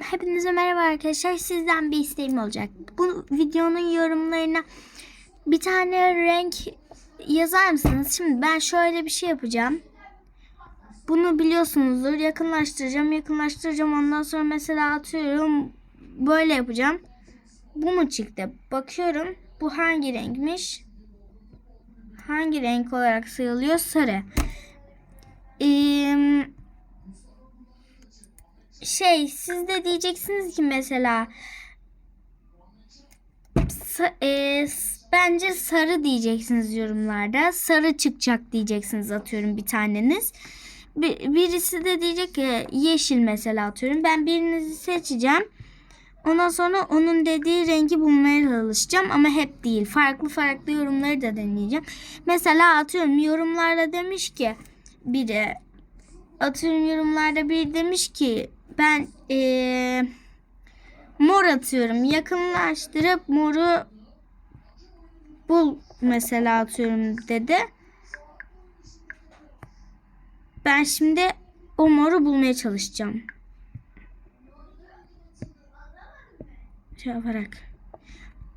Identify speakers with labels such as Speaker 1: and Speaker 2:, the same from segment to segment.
Speaker 1: Hepinize merhaba arkadaşlar. Sizden bir isteğim olacak. Bu videonun yorumlarına bir tane renk yazar mısınız? Şimdi ben şöyle bir şey yapacağım. Bunu biliyorsunuzdur. Yakınlaştıracağım, yakınlaştıracağım. Ondan sonra mesela atıyorum böyle yapacağım. Bu mu çıktı? Bakıyorum. Bu hangi renkmiş? Hangi renk olarak sayılıyor? Sarı. Eee şey siz de diyeceksiniz ki mesela sa- e, bence sarı diyeceksiniz yorumlarda. Sarı çıkacak diyeceksiniz atıyorum bir taneniz. Bir, birisi de diyecek ki yeşil mesela atıyorum. Ben birinizi seçeceğim. Ondan sonra onun dediği rengi bulmaya çalışacağım ama hep değil. Farklı farklı yorumları da deneyeceğim. Mesela atıyorum yorumlarda demiş ki biri atıyorum yorumlarda bir demiş ki ben eee, mor atıyorum. Yakınlaştırıp moru bul mesela atıyorum dedi. Ben şimdi o moru bulmaya çalışacağım. Şey yaparak.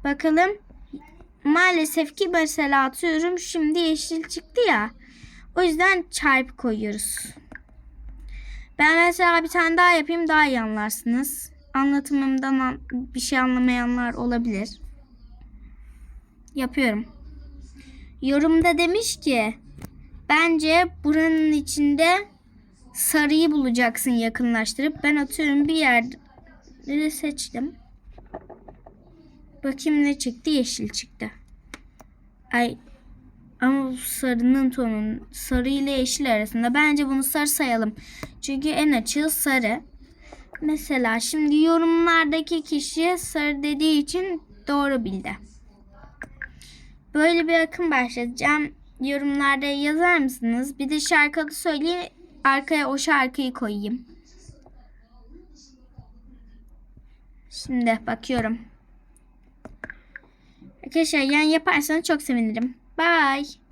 Speaker 1: Bakalım. Maalesef ki mesela atıyorum şimdi yeşil çıktı ya. O yüzden çarpı koyuyoruz. Ben mesela bir tane daha yapayım daha iyi anlarsınız. Anlatımımdan an- bir şey anlamayanlar olabilir. Yapıyorum. Yorumda demiş ki bence buranın içinde sarıyı bulacaksın yakınlaştırıp. Ben atıyorum bir yerde seçtim. Bakayım ne çıktı? Yeşil çıktı. Ay ama bu sarının tonu sarı ile yeşil arasında. Bence bunu sarı sayalım. Çünkü en açığı sarı. Mesela şimdi yorumlardaki kişi sarı dediği için doğru bildi. Böyle bir akım başlatacağım. Yorumlarda yazar mısınız? Bir de şarkı adı söyleyin. Arkaya o şarkıyı koyayım. Şimdi bakıyorum. Arkadaşlar yan yaparsanız çok sevinirim. Bye.